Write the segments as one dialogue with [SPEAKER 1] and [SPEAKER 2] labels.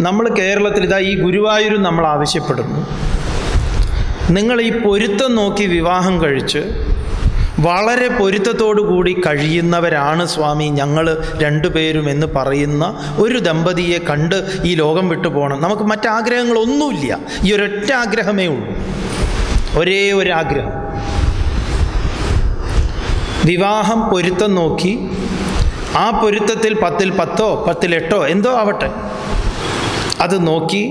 [SPEAKER 1] നമ്മൾ കേരളത്തിൽ ഇതാ ഈ ഗുരുവായൂരും നമ്മൾ ആവശ്യപ്പെടുന്നു. നിങ്ങൾ ഈ പൊരുത്തം നോക്കി വിവാഹം കഴിച്ച് വളരെ കൂടി കഴിയുന്നവരാണ് സ്വാമി ഞങ്ങൾ രണ്ടുപേരും എന്ന് പറയുന്ന ഒരു ദമ്പതിയെ കണ്ട് ഈ ലോകം വിട്ടു പോകണം. നമുക്ക് മറ്റാഗ്രഹങ്ങളൊന്നുമില്ല. ഈ ഒരൊറ്റ ആഗ്രഹമേ ഉള്ളൂ. ഒരേ ഒരു ആഗ്രഹം. വിവാഹം പൊരുത്തം നോക്കി ആ പൊരുത്തത്തിൽ പത്തിൽ പത്തോ പത്തിൽ എട്ടോ എന്തോ ആവട്ടെ. അത് നോക്കി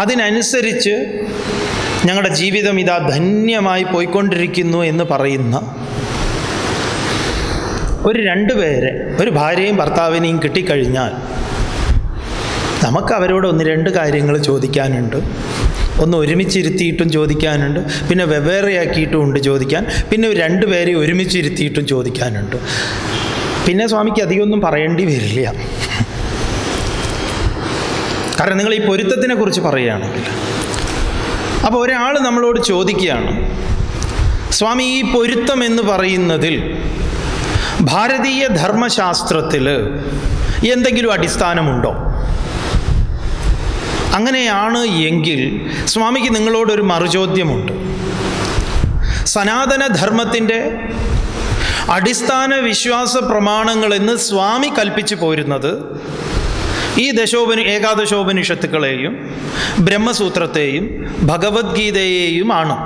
[SPEAKER 1] അതിനനുസരിച്ച് ഞങ്ങളുടെ ജീവിതം ഇതാ ധന്യമായി പോയിക്കൊണ്ടിരിക്കുന്നു എന്ന് പറയുന്ന ഒരു രണ്ടു പേരെ ഒരു ഭാര്യയും ഭർത്താവിനെയും കിട്ടിക്കഴിഞ്ഞാൽ നമുക്ക് അവരോട് ഒന്ന് രണ്ട് കാര്യങ്ങൾ ചോദിക്കാനുണ്ട്. ഒന്ന് ഒരുമിച്ചിരുത്തിയിട്ടും ചോദിക്കാനുണ്ട് പിന്നെ വെവ്വേറെയാക്കിയിട്ടും ഉണ്ട് ചോദിക്കാൻ പിന്നെ രണ്ടുപേരെ ഒരുമിച്ചിരുത്തിയിട്ടും ചോദിക്കാനുണ്ട്. പിന്നെ സ്വാമിക്ക് അധികമൊന്നും പറയേണ്ടി വരില്ല. കാരണം നിങ്ങൾ ഈ പൊരുത്തത്തിനെ കുറിച്ച് പറയുകയാണെങ്കിൽ. അപ്പോൾ ഒരാൾ നമ്മളോട് ചോദിക്കുകയാണ് സ്വാമി ഈ പൊരുത്തം എന്ന് പറയുന്നതിൽ ഭാരതീയ ധർമ്മശാസ്ത്രത്തിൽ എന്തെങ്കിലും അടിസ്ഥാനമുണ്ടോ? അങ്ങനെയാണ് എങ്കിൽ സ്വാമിക്ക് നിങ്ങളോടൊരു മറുചോദ്യമുണ്ട്. സനാതനധർമ്മത്തിന്റെ അടിസ്ഥാന വിശ്വാസ പ്രമാണങ്ങളെന്ന് സ്വാമി കൽപ്പിച്ചു പോരുന്നത് ഈ ദശോപനി ഏകാദശോപനിഷത്തുക്കളെയും ബ്രഹ്മസൂത്രത്തെയും ഭഗവത്ഗീതയെയും ആണ്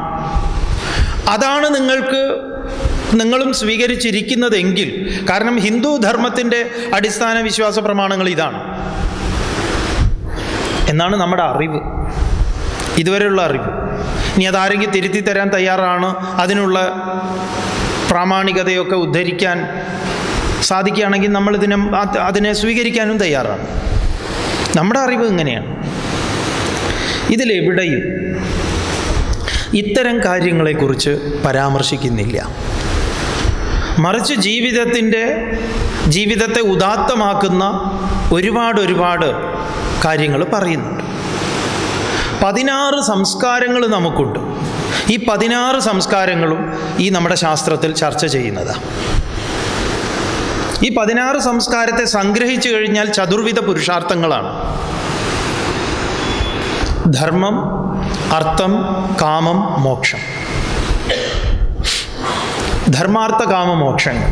[SPEAKER 1] അതാണ് നിങ്ങൾക്ക് നിങ്ങളും സ്വീകരിച്ചിരിക്കുന്നതെങ്കിൽ കാരണം ഹിന്ദു ധർമ്മത്തിന്റെ അടിസ്ഥാന വിശ്വാസ പ്രമാണങ്ങൾ ഇതാണ്. എന്നാണ് നമ്മുടെ അറിവ്. ഇതുവരെയുള്ള അറിവ്. ഇനി അതാരെങ്കിലും തിരുത്തി തരാൻ തയ്യാറാണ് അതിനുള്ള പ്രാമാണികതയൊക്കെ ഉദ്ധരിക്കാൻ സാധിക്കുകയാണെങ്കിൽ നമ്മൾ ഇതിനെ അതിനെ സ്വീകരിക്കാനും തയ്യാറാണ്. നമ്മുടെ അറിവ് ഇങ്ങനെയാണ് ഇതിലെവിടെയും ഇത്തരം കാര്യങ്ങളെക്കുറിച്ച് പരാമർശിക്കുന്നില്ല. മറിച്ച് ജീവിതത്തിന്റെ ജീവിതത്തെ ഉദാത്തമാക്കുന്ന ഒരുപാട് ഒരുപാട് കാര്യങ്ങൾ പറയുന്നുണ്ട്. പതിനാറ് സംസ്കാരങ്ങൾ നമുക്കുണ്ട്. ഈ പതിനാറ് സംസ്കാരങ്ങളും ഈ നമ്മുടെ ശാസ്ത്രത്തിൽ ചർച്ച ചെയ്യുന്നതാണ് ഈ പതിനാറ് സംസ്കാരത്തെ സംഗ്രഹിച്ചു കഴിഞ്ഞാൽ ചതുർവിധ പുരുഷാർത്ഥങ്ങളാണ്. ധർമ്മം അർത്ഥം കാമം മോക്ഷം. ധർമാർത്ഥ കാമ മോക്ഷങ്ങൾ.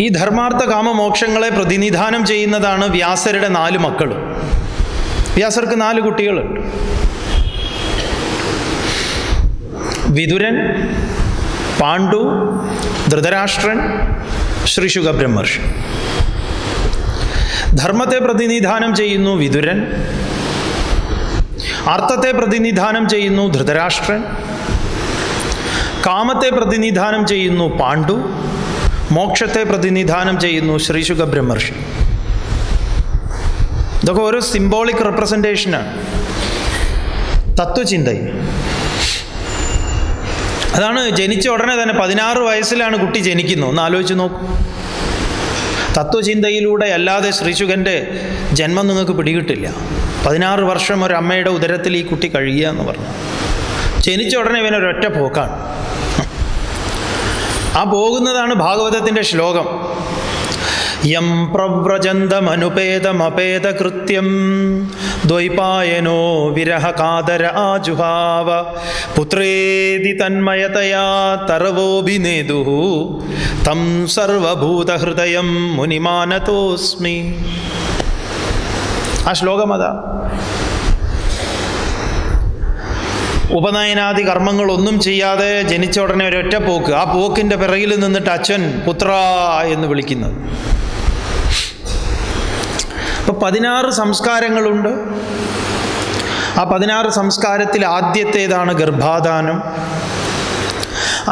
[SPEAKER 1] ഈ ധർമാർത്ഥ കാമ മോക്ഷങ്ങളെ പ്രതിനിധാനം ചെയ്യുന്നതാണ് വ്യാസരുടെ നാല് മക്കൾ വ്യാസർക്ക് നാല് കുട്ടികളുണ്ട്. വിതുരൻ പാണ്ഡു ധൃതരാഷ്ട്രൻ ശ്രീ ശുഖബ്രഹ്മർഷി. ധർമ്മത്തെ പ്രതിനിധാനം ചെയ്യുന്നു വിതുരൻ അർത്ഥത്തെ പ്രതിനിധാനം ചെയ്യുന്നു ധൃതരാഷ്ട്രൻ. കാമത്തെ പ്രതിനിധാനം ചെയ്യുന്നു പാണ്ഡു. മോക്ഷത്തെ പ്രതിനിധാനം ചെയ്യുന്നു ശ്രീശുഖ ബ്രഹ്മർഷി ഇതൊക്കെ ഓരോ സിംബോളിക് റെപ്രസെന്റേഷനാണ് തത്വചിന്തയിൽ അതാണ് ജനിച്ച ഉടനെ തന്നെ പതിനാറ് വയസ്സിലാണ് കുട്ടി ജനിക്കുന്നത്. ഒന്ന് ആലോചിച്ച് നോക്കൂ. തത്വചിന്തയിലൂടെ അല്ലാതെ ശ്രീശുഖന്റെ ജന്മം നിങ്ങൾക്ക് പിടികിട്ടില്ല. പതിനാറ് വർഷം ഒരു അമ്മയുടെ ഉദരത്തിൽ ഈ കുട്ടി കഴിയുക എന്ന് പറഞ്ഞു. ജനിച്ച ഉടനെ ഇവനൊരൊറ്റ പോക്കാണ്. ആ പോകുന്നതാണ് ഭാഗവതത്തിന്റെ ശ്ലോകം. യം പ്രവ്രജന്തമനുപേതമപേതകൃത്യം ദ്വൈപായനോ വിരഹകാതര ആജുഹാവ. പുത്രേതി തന്മയതയാ തരവോഭിനേതു തം സർവഭൂതഹൃദയം മുനിമാനതോസ്മി. ആ ശ്ലോകം അതാ. ഉപനയനാദി കർമ്മങ്ങളൊന്നും ചെയ്യാതെ ജനിച്ച ഉടനെ ഒരൊറ്റ പോക്ക്. ആ പോക്കിന്റെ പിറകിൽ നിന്നിട്ട് അച്ഛൻ പുത്ര എന്ന് വിളിക്കുന്നത്. അപ്പോൾ പതിനാറ് സംസ്കാരങ്ങളുണ്ട്. ആ പതിനാറ് സംസ്കാരത്തിൽ ആദ്യത്തേതാണ് ഗർഭാധാനം.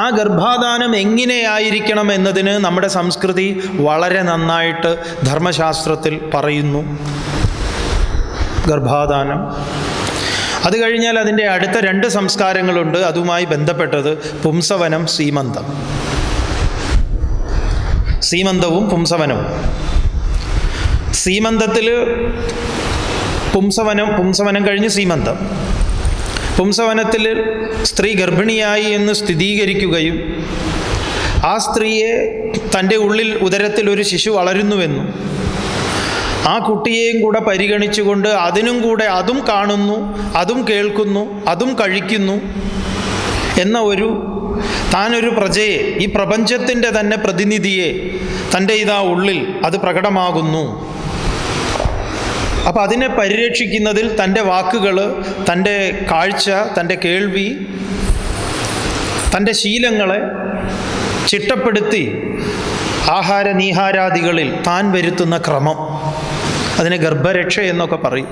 [SPEAKER 1] ആ ഗർഭാധാനം എങ്ങനെയായിരിക്കണം എന്നതിന് നമ്മുടെ സംസ്കൃതി വളരെ നന്നായിട്ട് ധർമ്മശാസ്ത്രത്തിൽ പറയുന്നു. ഗർഭാധാനം. അത് കഴിഞ്ഞാൽ അതിന്റെ അടുത്ത രണ്ട് സംസ്കാരങ്ങളുണ്ട് അതുമായി ബന്ധപ്പെട്ടത് പുംസവനം സീമന്തം. സീമന്തവും പുംസവനവും. സീമന്തത്തിൽ പുംസവനം പുംസവനം കഴിഞ്ഞ് സീമന്തം പുംസവനത്തിൽ സ്ത്രീ ഗർഭിണിയായി എന്ന് സ്ഥിരീകരിക്കുകയും ആ സ്ത്രീയെ തന്റെ ഉള്ളിൽ ഉദരത്തിൽ ഒരു ശിശു വളരുന്നുവെന്നും. ആ കുട്ടിയെയും കൂടെ പരിഗണിച്ചുകൊണ്ട് അതിനും കൂടെ അതും കാണുന്നു അതും കേൾക്കുന്നു അതും കഴിക്കുന്നു എന്ന ഒരു താനൊരു പ്രജയെ ഈ പ്രപഞ്ചത്തിന്റെ തന്നെ പ്രതിനിധിയെ തന്റെ ഇതാ ഉള്ളിൽ അത് പ്രകടമാകുന്നു. അപ്പം അതിനെ പരിരക്ഷിക്കുന്നതിൽ തന്റെ വാക്കുകൾ തന്റെ കാഴ്ച തന്റെ കേൾവി തന്റെ ശീലങ്ങളെ ചിട്ടപ്പെടുത്തി ആഹാര നീഹാരാദികളിൽ താൻ വരുത്തുന്ന ക്രമം. അതിനെ ഗർഭരക്ഷ എന്നൊക്കെ പറയും.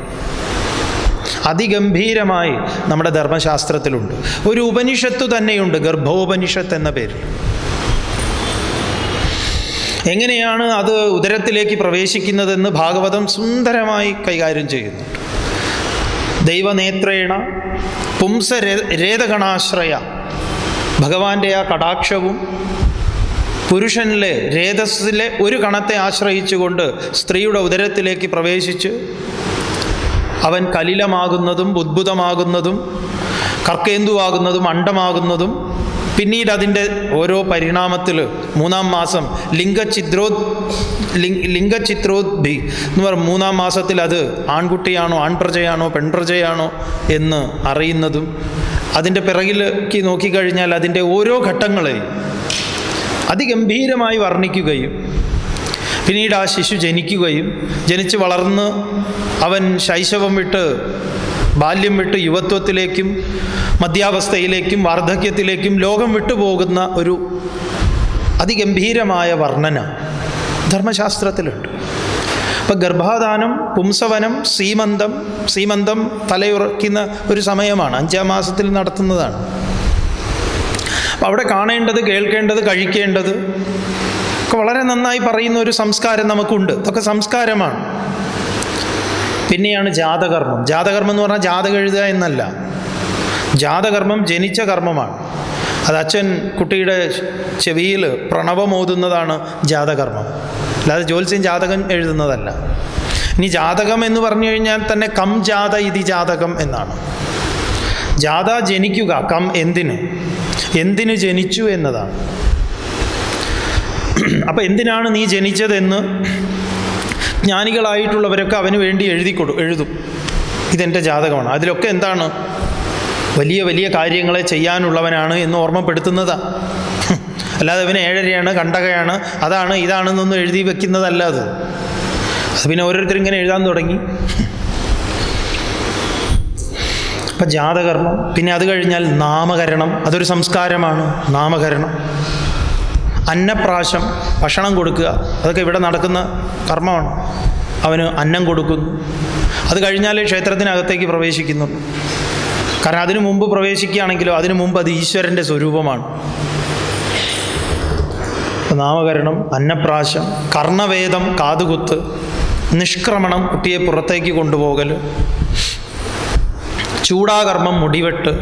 [SPEAKER 1] അതിഗംഭീരമായി നമ്മുടെ ധർമ്മശാസ്ത്രത്തിലുണ്ട്. ഒരു ഉപനിഷത്ത് തന്നെയുണ്ട് ഗർഭോപനിഷത്ത് എന്ന പേരിൽ. എങ്ങനെയാണ് അത് ഉദരത്തിലേക്ക് പ്രവേശിക്കുന്നതെന്ന് ഭാഗവതം സുന്ദരമായി കൈകാര്യം ചെയ്യുന്നു. ദൈവനേത്രേണ പുംസ രേതഗണാശ്രയ. ഭഗവാന്റെ ആ കടാക്ഷവും പുരുഷനിലെ രേതസ്സിലെ ഒരു കണത്തെ ആശ്രയിച്ചുകൊണ്ട് സ്ത്രീയുടെ ഉദരത്തിലേക്ക് പ്രവേശിച്ച് അവൻ കലിലമാകുന്നതും ഉദ്ഭുതമാകുന്നതും കർക്കേന്ദുവാകുന്നതും അണ്ടമാകുന്നതും പിന്നീട് അതിന്റെ ഓരോ പരിണാമത്തിൽ മൂന്നാം മാസം ലിംഗചിത്രോ ലിംഗചിത്രോദ്ഭി എന്ന് പറയും മൂന്നാം മാസത്തിൽ അത് ആൺകുട്ടിയാണോ ആൺപ്രജയാണോ പെൺപ്രജയാണോ എന്ന് അറിയുന്നതും അതിന്റെ പിറകിലേക്ക് നോക്കിക്കഴിഞ്ഞാൽ അതിന്റെ ഓരോ ഘട്ടങ്ങളെയും അതിഗംഭീരമായി വർണിക്കുകയും പിന്നീട് ആ ശിശു ജനിക്കുകയും ജനിച്ച് വളർന്ന് അവൻ ശൈശവം വിട്ട് ബാല്യം വിട്ട് യുവത്വത്തിലേക്കും മധ്യാവസ്ഥയിലേക്കും വാർദ്ധക്യത്തിലേക്കും ലോകം വിട്ടുപോകുന്ന ഒരു അതിഗംഭീരമായ വർണന ധർമ്മശാസ്ത്രത്തിലുണ്ട്. അപ്പം ഗർഭാധാനം പുംസവനം സീമന്തം സീമന്തം തലയുറക്കുന്ന ഒരു സമയമാണ് അഞ്ചാം മാസത്തിൽ നടത്തുന്നതാണ്. അപ്പം അവിടെ കാണേണ്ടത് കേൾക്കേണ്ടത് കഴിക്കേണ്ടത് ഒക്കെ വളരെ നന്നായി പറയുന്ന ഒരു സംസ്കാരം നമുക്കുണ്ട്. ഇതൊക്കെ സംസ്കാരമാണ്. പിന്നെയാണ് ജാതകർമ്മം. ജാതകർമ്മം എന്ന് പറഞ്ഞാൽ ജാതകം എഴുതുക എന്നല്ല. ജാതകർമ്മം ജനിച്ച കർമ്മമാണ്. അത് അച്ഛൻ കുട്ടിയുടെ ചെവിയിൽ പ്രണവമോതുന്നതാണ് ജാതകർമ്മം. അല്ലാതെ ജ്യോത്സ്യം ജാതകം എഴുതുന്നതല്ല. ഇനി ജാതകം എന്ന് പറഞ്ഞു കഴിഞ്ഞാൽ തന്നെ കം ജാത ഇതി ജാതകം എന്നാണ്. ജാത ജനിക്കുക കം എന്തിന്? എന്തിന് ജനിച്ചു എന്നതാണ്. അപ്പം എന്തിനാണ് നീ ജനിച്ചതെന്ന് ജ്ഞാനികളായിട്ടുള്ളവരൊക്കെ അവന് വേണ്ടി എഴുതി കൊടു എഴുതും. ഇതെന്റെ ജാതകമാണ്. അതിലൊക്കെ എന്താണ് വലിയ വലിയ കാര്യങ്ങളെ ചെയ്യാനുള്ളവനാണ് എന്ന് ഓർമ്മപ്പെടുത്തുന്നതാണ് അല്ലാതെ ഇവന് ഏഴരയാണ് കണ്ടകയാണ് അതാണ് ഇതാണെന്നൊന്നും എഴുതി വെക്കുന്നതല്ല അത്. അത് പിന്നെ ഓരോരുത്തരും ഇങ്ങനെ എഴുതാൻ തുടങ്ങി. അപ്പം ജാതകർമ്മം പിന്നെ അത് കഴിഞ്ഞാൽ നാമകരണം അതൊരു സംസ്കാരമാണ് നാമകരണം. അന്നപ്രാശം ഭക്ഷണം കൊടുക്കുക അതൊക്കെ ഇവിടെ നടക്കുന്ന കർമ്മമാണ്. അവന് അന്നം കൊടുക്കുന്നു. അത് കഴിഞ്ഞാൽ ക്ഷേത്രത്തിനകത്തേക്ക് പ്രവേശിക്കുന്നു. കാരണം അതിനു മുമ്പ് പ്രവേശിക്കുകയാണെങ്കിലോ അതിനു മുമ്പ് അത് ഈശ്വരന്റെ സ്വരൂപമാണ്. നാമകരണം അന്നപ്രാശം കർണവേദം കാതുകുത്ത് നിഷ്ക്രമണം കുട്ടിയെ പുറത്തേക്ക് കൊണ്ടുപോകൽ ചൂടാകർമ്മം മുടിവെട്ട്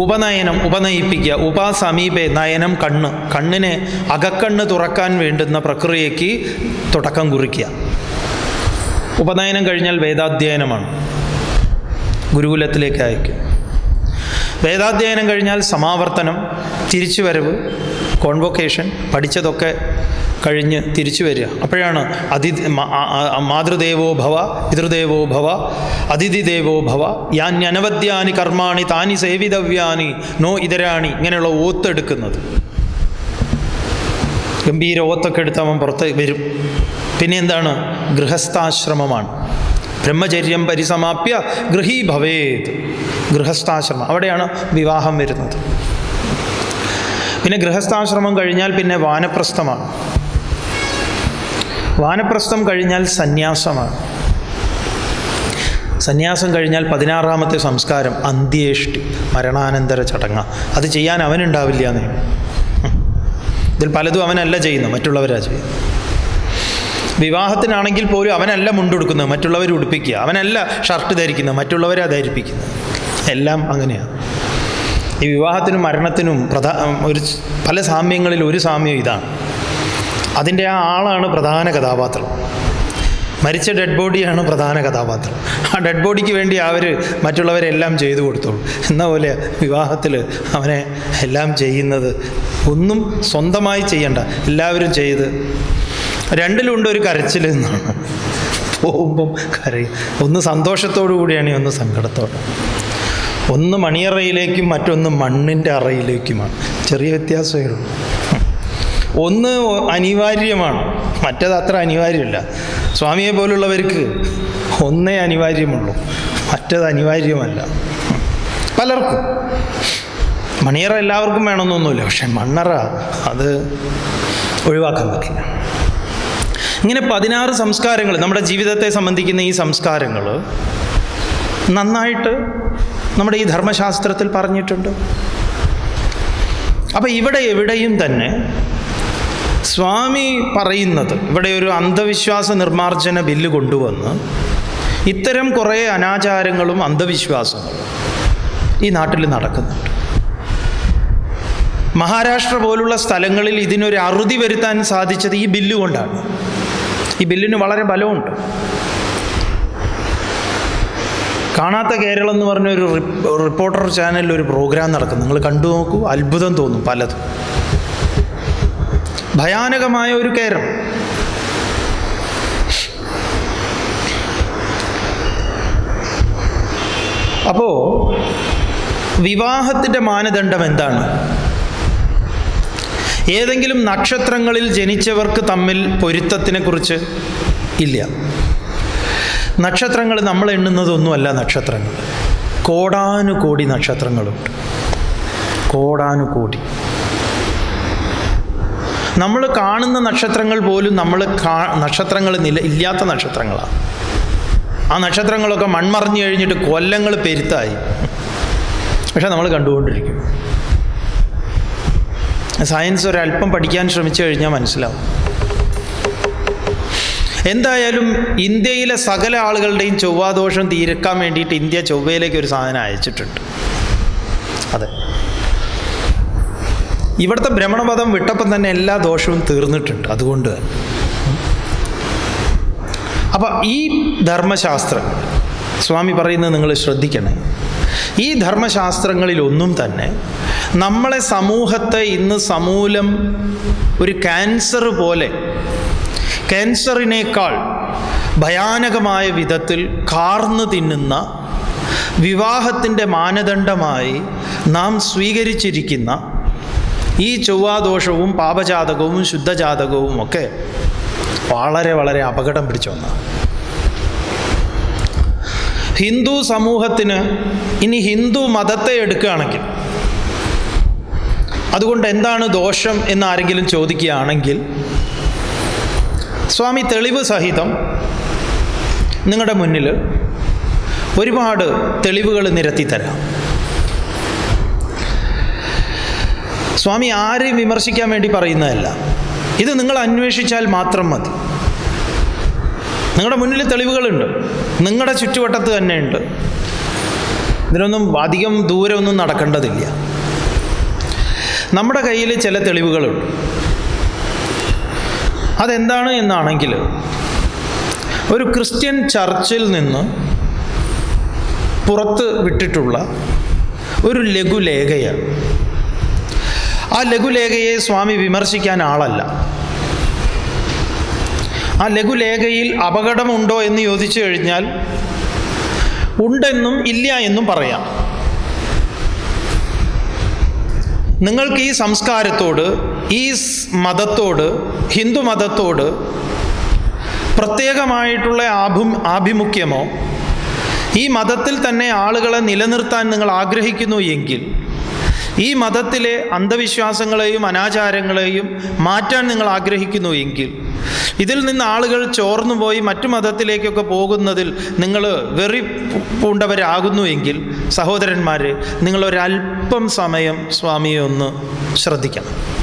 [SPEAKER 1] ഉപനയനം ഉപനയിപ്പിക്കുക ഉപസമീപെ നയനം കണ്ണ് കണ്ണിനെ അകക്കണ്ണ് തുറക്കാൻ വേണ്ടുന്ന പ്രക്രിയയ്ക്ക് തുടക്കം കുറിക്കുക. ഉപനയനം കഴിഞ്ഞാൽ വേദാധ്യയനമാണ്. ഗുരുകുലത്തിലേക്ക് അയക്കും. വേദാധ്യയനം കഴിഞ്ഞാൽ സമാവർത്തനം തിരിച്ചു വരവ് കോൺവൊക്കേഷൻ പഠിച്ചതൊക്കെ കഴിഞ്ഞ് തിരിച്ചു വരിക. അപ്പോഴാണ് അതി മാതൃദേവോ ഭവ പിതൃദേവോ ഭവ അതിഥി ദേവോ ഭവ യാന്യനവദ്യാനി കർമാണി താനി സേവിതവ്യാനി നോ ഇതരാണി ഇങ്ങനെയുള്ള ഓത്തെടുക്കുന്നത്. ഗംഭീര ഓത്തൊക്കെ എടുത്ത് അവൻ പുറത്ത് വരും. പിന്നെ എന്താണ്? ഗൃഹസ്ഥാശ്രമമാണ്. ബ്രഹ്മചര്യം പരിസമാപ്യ ഗൃഹീ ഭവേത്. ഗൃഹസ്ഥാശ്രമം. അവിടെയാണ് വിവാഹം വരുന്നത്. പിന്നെ ഗൃഹസ്ഥാശ്രമം കഴിഞ്ഞാൽ പിന്നെ വാനപ്രസ്ഥമാണ്. വാനപ്രസ്ഥം കഴിഞ്ഞാൽ സന്യാസമാണ്. സന്യാസം കഴിഞ്ഞാൽ പതിനാറാമത്തെ സംസ്കാരം അന്ത്യേഷ്ടി മരണാനന്തര ചടങ്ങ. അത് ചെയ്യാൻ അവനുണ്ടാവില്ല എന്നേ. ഇതിൽ പലതും അവനല്ല ചെയ്യുന്നത് മറ്റുള്ളവരാ ചെയ്യുന്നത്. വിവാഹത്തിനാണെങ്കിൽ പോലും അവനല്ല മുണ്ടുടുക്കുന്നത് മറ്റുള്ളവർ ഉടുപ്പിക്കുക. അവനല്ല ഷർട്ട് ധരിക്കുന്നത് മറ്റുള്ളവരാ ധരിപ്പിക്കുന്നത്. എല്ലാം അങ്ങനെയാണ് ഈ വിവാഹത്തിനും മരണത്തിനും പ്രധാ ഒരു പല സാമ്യങ്ങളിൽ ഒരു സാമ്യം ഇതാണ്. അതിന്റെ ആ ആളാണ് പ്രധാന കഥാപാത്രം. മരിച്ച ഡെഡ് ബോഡിയാണ് പ്രധാന കഥാപാത്രം. ആ ഡെഡ് ബോഡിക്ക് വേണ്ടി അവർ മറ്റുള്ളവരെല്ലാം ചെയ്തു കൊടുത്തോളൂ. എന്ന പോലെ വിവാഹത്തിൽ അവനെ എല്ലാം ചെയ്യുന്നത് ഒന്നും സ്വന്തമായി ചെയ്യണ്ട. എല്ലാവരും ചെയ്ത് രണ്ടിലുണ്ട് ഒരു കരച്ചിൽ എന്നാണ് പോകുമ്പം കരയും. ഒന്ന് സന്തോഷത്തോടു കൂടിയാണ് ഒന്ന് സങ്കടത്തോടെ. ഒന്ന് മണിയറയിലേക്കും മറ്റൊന്ന് മണ്ണിന്റെ അറയിലേക്കുമാണ്. ചെറിയ വ്യത്യാസമേ ഉള്ളൂ. ഒന്ന് അനിവാര്യമാണ്. മറ്റത് അത്ര അനിവാര്യമല്ല. സ്വാമിയെ പോലുള്ളവർക്ക് ഒന്നേ അനിവാര്യമുള്ളൂ. മറ്റത് അനിവാര്യമല്ല. പലർക്കും. മണിയറ എല്ലാവർക്കും വേണമെന്നൊന്നുമില്ല. പക്ഷെ മണ്ണറ അത് ഒഴിവാക്കാൻ പറ്റില്ല. ഇങ്ങനെ പതിനാറ് സംസ്കാരങ്ങൾ നമ്മുടെ ജീവിതത്തെ സംബന്ധിക്കുന്ന ഈ സംസ്കാരങ്ങൾ നന്നായിട്ട് നമ്മുടെ ഈ ധർമ്മശാസ്ത്രത്തിൽ പറഞ്ഞിട്ടുണ്ട്. അപ്പം ഇവിടെ എവിടെയും തന്നെ സ്വാമി പറയുന്നത് ഇവിടെ ഒരു അന്ധവിശ്വാസ നിർമ്മാർജന ബില്ല് കൊണ്ടുവന്ന് ഇത്തരം കുറേ അനാചാരങ്ങളും അന്ധവിശ്വാസങ്ങളും ഈ നാട്ടിൽ നടക്കുന്നുണ്ട്. മഹാരാഷ്ട്ര പോലുള്ള സ്ഥലങ്ങളിൽ ഇതിനൊരു അറുതി വരുത്താൻ സാധിച്ചത് ഈ ബില്ല് കൊണ്ടാണ്. ഈ ബില്ലിന് വളരെ ബലമുണ്ട്. കാണാത്ത കേരളം എന്ന് പറഞ്ഞ ഒരു റിപ്പോർട്ടർ ചാനലിൽ ഒരു പ്രോഗ്രാം നടക്കും നിങ്ങൾ കണ്ടു നോക്കൂ അത്ഭുതം തോന്നും പലതും. ഭയാനകമായ ഒരു കേരളം. അപ്പോൾ വിവാഹത്തിന്റെ മാനദണ്ഡം എന്താണ്? ഏതെങ്കിലും നക്ഷത്രങ്ങളിൽ ജനിച്ചവർക്ക് തമ്മിൽ പൊരുത്തത്തിനെക്കുറിച്ച് ഇല്ല. നക്ഷത്രങ്ങൾ നമ്മൾ എണ്ണുന്നതൊന്നുമല്ല നക്ഷത്രങ്ങൾ. കോടാനുകോടി നക്ഷത്രങ്ങളുണ്ട്. കോടാനുകോടി. നമ്മൾ കാണുന്ന നക്ഷത്രങ്ങൾ പോലും നമ്മൾ നക്ഷത്രങ്ങൾ നില ഇല്ലാത്ത നക്ഷത്രങ്ങളാണ്. ആ നക്ഷത്രങ്ങളൊക്കെ മൺമറിഞ്ഞു കഴിഞ്ഞിട്ട് കൊല്ലങ്ങൾ പെരുത്തായി. പക്ഷെ നമ്മൾ കണ്ടുകൊണ്ടിരിക്കും. സയൻസ് ഒരല്പം പഠിക്കാൻ ശ്രമിച്ചു കഴിഞ്ഞാൽ മനസ്സിലാവും. എന്തായാലും ഇന്ത്യയിലെ സകല ആളുകളുടെയും ചൊവ്വാദോഷം തീർക്കാൻ വേണ്ടിയിട്ട് ഇന്ത്യ ചൊവ്വയിലേക്ക് ഒരു സാധനം അയച്ചിട്ടുണ്ട്. അതെ. ഇവിടുത്തെ ഭ്രമണപഥം വിട്ടപ്പം തന്നെ എല്ലാ ദോഷവും തീർന്നിട്ടുണ്ട്. അതുകൊണ്ട് അപ്പം ഈ ധർമ്മശാസ്ത്രം സ്വാമി പറയുന്നത് നിങ്ങൾ ശ്രദ്ധിക്കണേ. ഈ ധർമ്മശാസ്ത്രങ്ങളിലൊന്നും തന്നെ നമ്മളെ സമൂഹത്തെ ഇന്ന് സമൂലം ഒരു ക്യാൻസർ പോലെ ക്യാൻസറിനേക്കാൾ ഭയാനകമായ വിധത്തിൽ കാർന്നു തിന്നുന്ന വിവാഹത്തിന്റെ മാനദണ്ഡമായി നാം സ്വീകരിച്ചിരിക്കുന്ന ഈ ചൊവ്വാദോഷവും പാപജാതകവും ശുദ്ധജാതകവും ഒക്കെ വളരെ വളരെ അപകടം പിടിച്ച ഒന്നാണ് ഹിന്ദു സമൂഹത്തിന് ഇനി ഹിന്ദു മതത്തെ എടുക്കുകയാണെങ്കിൽ അതുകൊണ്ട് എന്താണ് ദോഷം എന്ന് ആരെങ്കിലും ചോദിക്കുകയാണെങ്കിൽ സ്വാമി തെളിവ് സഹിതം നിങ്ങളുടെ മുന്നിൽ ഒരുപാട് തെളിവുകൾ നിരത്തി തരാം. സ്വാമി ആരെയും വിമർശിക്കാൻ വേണ്ടി പറയുന്നതല്ല. ഇത് നിങ്ങൾ അന്വേഷിച്ചാൽ മാത്രം മതി. നിങ്ങളുടെ മുന്നിൽ തെളിവുകളുണ്ട്. നിങ്ങളുടെ ചുറ്റുവട്ടത്ത് തന്നെയുണ്ട് ഇതിനൊന്നും അധികം ദൂരമൊന്നും നടക്കേണ്ടതില്ല. നമ്മുടെ കയ്യിൽ ചില തെളിവുകളുണ്ട് അതെന്താണ് എന്നാണെങ്കിൽ ഒരു ക്രിസ്ത്യൻ ചർച്ചിൽ നിന്ന് പുറത്ത് വിട്ടിട്ടുള്ള ഒരു ലഘുലേഖയാണ്. ആ ലഘുലേഖയെ സ്വാമി വിമർശിക്കാൻ ആളല്ല. ആ ലഘുലേഖയിൽ അപകടമുണ്ടോ എന്ന് ചോദിച്ചു കഴിഞ്ഞാൽ ഉണ്ടെന്നും ഇല്ല എന്നും പറയാം. നിങ്ങൾക്ക് ഈ സംസ്കാരത്തോട് ഈ മതത്തോട് ഹിന്ദു മതത്തോട് പ്രത്യേകമായിട്ടുള്ള ആഭി ആഭിമുഖ്യമോ? ഈ മതത്തിൽ തന്നെ ആളുകളെ നിലനിർത്താൻ നിങ്ങൾ ആഗ്രഹിക്കുന്നു എങ്കിൽ ഈ മതത്തിലെ അന്ധവിശ്വാസങ്ങളെയും അനാചാരങ്ങളെയും മാറ്റാൻ നിങ്ങൾ ആഗ്രഹിക്കുന്നു എങ്കിൽ ഇതിൽ നിന്ന് ആളുകൾ ചോർന്നു പോയി മറ്റു മതത്തിലേക്കൊക്കെ പോകുന്നതിൽ നിങ്ങൾ വെറി പൂണ്ടവരാകുന്നു എങ്കിൽ സഹോദരന്മാരെ നിങ്ങളൊരല്പം സമയം സ്വാമിയെ ഒന്ന് ശ്രദ്ധിക്കണം.